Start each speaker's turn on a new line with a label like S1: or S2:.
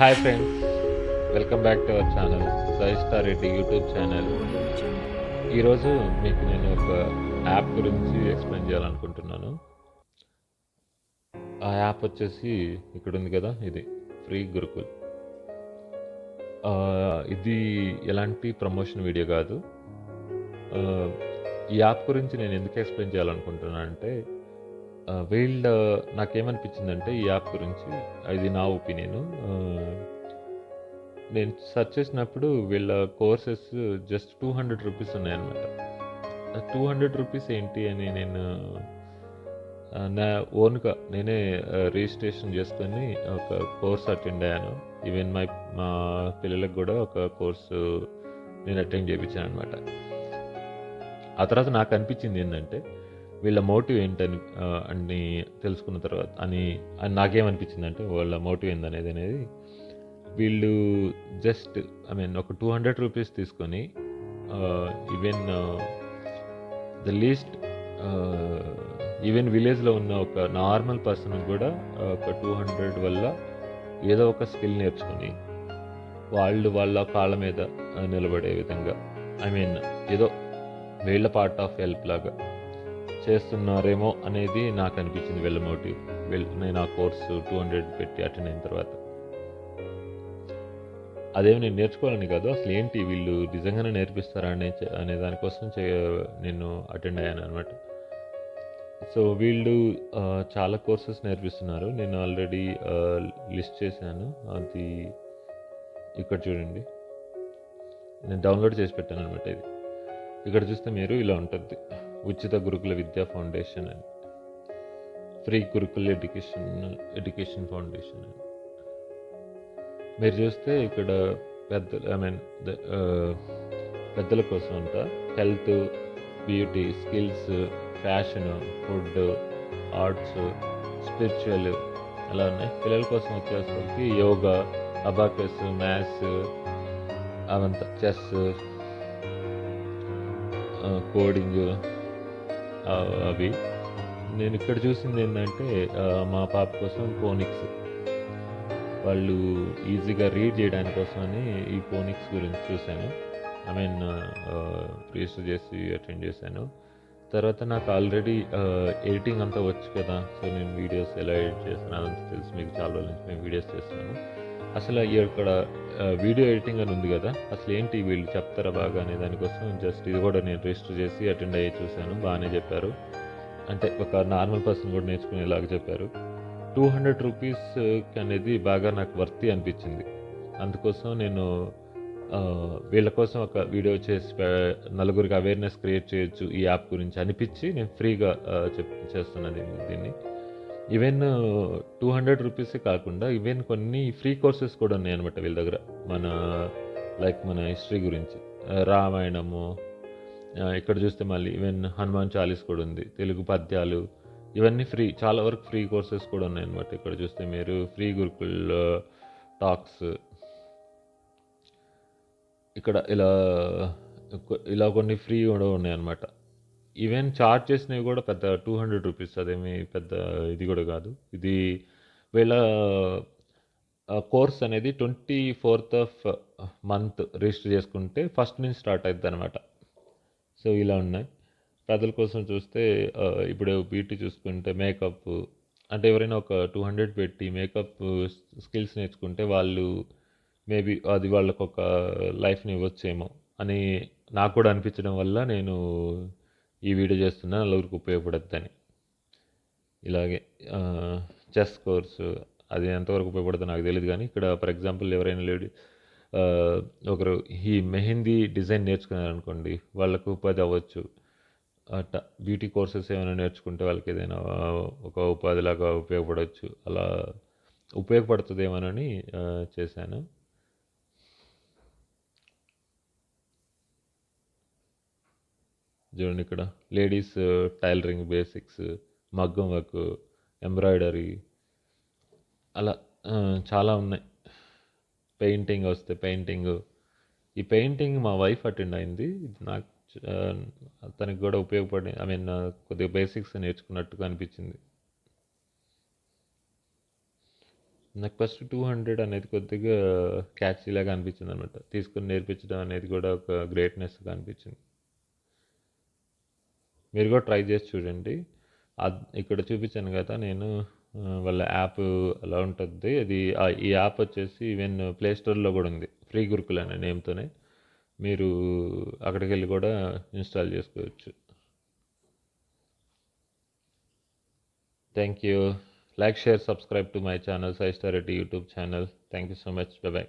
S1: Hi friends welcome back to our channel Sai star Reddy YouTube channel ఈరోజు మీకు నేను ఒక యాప్ గురించి ఎక్స్ప్లెయిన్ చేయాలనుకుంటున్నాను. ఆ యాప్ వచ్చేసి ఇక్కడ ఉంది కదా ఇది ఫ్రీ గురుకుల్ ఇది ఎలాంటి ప్రమోషన్ వీడియో కాదు. ఈ యాప్ గురించి నేను ఎందుకు ఎక్స్ప్లెయిన్ చేయాలనుకుంటున్నాను అంటే ఆ, నాకేమనిపించిందంటే ఈ యాప్ గురించి. ఇది నా ఒపీనియన్. నేను సెర్చ్ చేసినప్పుడు వీళ్ళ courses just two hundred rupees ఉన్నాయన్నమాట. టూ హండ్రెడ్ రూపీస్ ఏంటి అని నేను నా ఓన్గా నేనే రిజిస్ట్రేషన్ చేసుకొని ఒక కోర్స్ అటెండ్ అయ్యాను. ఈవెన్ మై మా పిల్లలకు కూడా ఒక కోర్సు నేను అటెండ్ చేయించాను అనమాట ఆ తర్వాత నాకు అనిపించింది ఏంటంటే వీళ్ళ మోటివ్ ఏంటని అని తెలుసుకున్న తర్వాత అని అని నాకేమనిపించింది అంటే వాళ్ళ మోటివ్ ఏందనేది అనేది వీళ్ళు జస్ట్ ఐ మీన్ ఒక టూ హండ్రెడ్ రూపీస్ తీసుకొని ఈవెన్ ద లీస్ట్ ఈవెన్ విలేజ్లో ఉన్న ఒక నార్మల్ పర్సన్ కూడా ఒక టూ హండ్రెడ్ వల్ల ఏదో ఒక స్కిల్ నేర్చుకొని వాళ్ళు వాళ్ళ కాళ్ళ మీద నిలబడే విధంగా ఐ మీన్ ఏదో వీళ్ళ పార్ట్ ఆఫ్ హెల్ప్ లాగా. చేస్తున్నారేమో అనేది నాకు అనిపించింది వీళ్ళ మోటివ్. వీళ్ళ నేను ఆ కోర్సు టూ హండ్రెడ్ పెట్టి అటెండ్ అయిన తర్వాత. అదేమి నేను నేర్చుకోవాలని కాదు అసలు ఏంటి వీళ్ళు నిజంగానే నేర్పిస్తారా అనే అనే దానికోసం చే నేను అటెండ్ అయ్యాను అనమాట సో వీళ్ళు చాలా కోర్సెస్ నేర్పిస్తున్నారు. నేను ఆల్రెడీ లిస్ట్ చేశాను. అది ఇక్కడ చూడండి. నేను డౌన్లోడ్ చేసి పెట్టాను అనమాట ఇది. ఇక్కడ చూస్తే మీరు ఇలా ఉంటుంది. ఉచిత గురుకుల విద్యా ఫౌండేషన్ అని. ఫ్రీ గురుకుల ఎడ్యుకేషన్ ఎడ్యుకేషన్ ఫౌండేషన్ అని. మీరు చూస్తే ఇక్కడ పెద్ద ఐ మీన్ పెద్దల కోసం అంట. Health beauty skills fashion food arts spiritual అలా ఉన్నాయి. పిల్లల కోసం వచ్చేసరికి యోగా అబాకస్ మ్యాథ్స్ అవంతా చెస్ కోడింగ్ అవి. నేను ఇక్కడ చూసింది ఏంటంటే మా పాప కోసం ఫోనిక్స్ వాళ్ళు ఈజీగా రీడ్ చేయడానికి కోసమని ఈ ఫోనిక్స్ గురించి చూశాను. ఐ మీన్ రిజిస్టర్ చేసి అటెండ్ చేశాను. తర్వాత నాకు ఆల్రెడీ ఎడిటింగ్ అంతా వచ్చు కదా సో నేను వీడియోస్ ఎలా ఎడిట్ చేస్తాను అదంతా తెలుసు మీకు చాలా రోజుల నుంచి మేము వీడియోస్ చేస్తున్నాము అసలు ఇక్కడ వీడియో ఎడిటింగ్ అని ఉంది కదా. అసలు ఏంటి వీళ్ళు చెప్తారా బాగా అనే దానికోసం జస్ట్ ఇది కూడా నేను రిజిస్టర్ చేసి అటెండ్ అయ్యి చూశాను. బాగానే చెప్పారు. అంటే ఒక నార్మల్ పర్సన్ కూడా నేర్చుకునేలాగా చెప్పారు. టూ హండ్రెడ్ రూపీస్ అనేది బాగా నాకు వర్తి అనిపించింది. అందుకోసం నేను వీళ్ళ కోసం ఒక వీడియో చేసి నలుగురికి అవేర్నెస్ క్రియేట్ చేయొచ్చు ఈ యాప్ గురించి అనిపించి నేను ఫ్రీగా చెప్ చేస్తున్నాను దీన్ని దీన్ని. ఈవెన్ టూ హండ్రెడ్ రూపీసే కాకుండా ఈవెన్ కొన్ని ఫ్రీ కోర్సెస్ కూడా ఉన్నాయి అనమాట వీళ్ళ దగ్గర. మన లైక్ మన హిస్టరీ గురించి. రామాయణము ఇక్కడ చూస్తే మళ్ళీ ఈవెన్ హనుమాన్ చాలీస్ కూడా ఉంది తెలుగు పద్యాలు ఇవన్నీ ఫ్రీ చాలా వరకు ఫ్రీ కోర్సెస్ కూడా ఉన్నాయన్నమాట ఇక్కడ చూస్తే మీరు ఫ్రీ గురుకుల్ టాక్స్ ఇక్కడ ఇలా ఇలా కొన్ని ఫ్రీ కూడా ఉన్నాయన్నమాట ఈవెన్ చార్జ్ చేసినవి కూడా పెద్ద టూ హండ్రెడ్ రూపీస్ అదేమి పెద్ద ఇది కూడా కాదు. ఇది వీళ్ళ కోర్స్ అనేది twenty fourth of month register చేసుకుంటే ఫస్ట్ నుంచి స్టార్ట్ అవుతుంది అనమాట సో ఇలా ఉన్నాయి. పెద్దల కోసం చూస్తే ఇప్పుడు బ్యూటీ చూసుకుంటే మేకప్ అంటే ఎవరైనా ఒక టూ హండ్రెడ్ పెట్టి మేకప్ స్కిల్స్ నేర్చుకుంటే వాళ్ళు మేబీ అది వాళ్ళకు ఒక లైఫ్ని ఇవ్వచ్చేమో అని నాకు కూడా అనిపించడం వల్ల నేను ఈ వీడియో చేస్తున్నా నలుగురికి ఉపయోగపడద్దని ఇలాగే చెస్ కోర్సు అది ఎంతవరకు ఉపయోగపడుతుందో నాకు తెలియదు కానీ ఇక్కడ ఫర్ ఎగ్జాంపుల్ ఎవరైనా లేడీ ఒకరు ఈ మెహందీ డిజైన్ నేర్చుకున్నారనుకోండి వాళ్ళకు ఉపాధి అవ్వచ్చు. అట్లా బ్యూటీ కోర్సెస్ ఏమైనా నేర్చుకుంటే వాళ్ళకి ఏదైనా ఒక ఉపాధిలాగా ఉపయోగపడవచ్చు. అలా ఉపయోగపడుతుంది ఏమోనని చేశాను. చూడండి ఇక్కడ. లేడీస్ uh, టైలరింగ్ బేసిక్స్ మగ్గం వర్క్ ఎంబ్రాయిడరీ అలా చాలా ఉన్నాయి. పెయింటింగ్ వస్తే పెయింటింగ్. ఈ పెయింటింగ్ మా వైఫ్ అటెండ్ అయింది. ఇది నాకు తనకు కూడా ఉపయోగపడి ఐ మీన్ కొద్దిగా బేసిక్స్ నేర్చుకున్నట్టుగా అనిపించింది. నాకు ఫస్ట్ 200 అనేది కొద్దిగా క్యాచీలాగా అనిపించిందనమాట. తీసుకుని నేర్పించడం అనేది కూడా ఒక గ్రేట్‌నెస్‌గా అనిపించింది. మీరు కూడా ట్రై చేసి చూడండి. ఇక్కడ చూపించాను కదా! నేను వాళ్ళ యాప్ అలా ఉంటుంది అది ఈ యాప్ వచ్చేసి ఈవెన్ ప్లేస్టోర్లో కూడా ఉంది. ఫ్రీ గురుకుల్ అనే నేమ్‌తోనే. మీరు అక్కడికి వెళ్ళి కూడా ఇన్‌స్టాల్ చేసుకోవచ్చు. Thank you. Like, share, subscribe to my channel 'Sai YouTube channel. Thank you so much. Bye bye.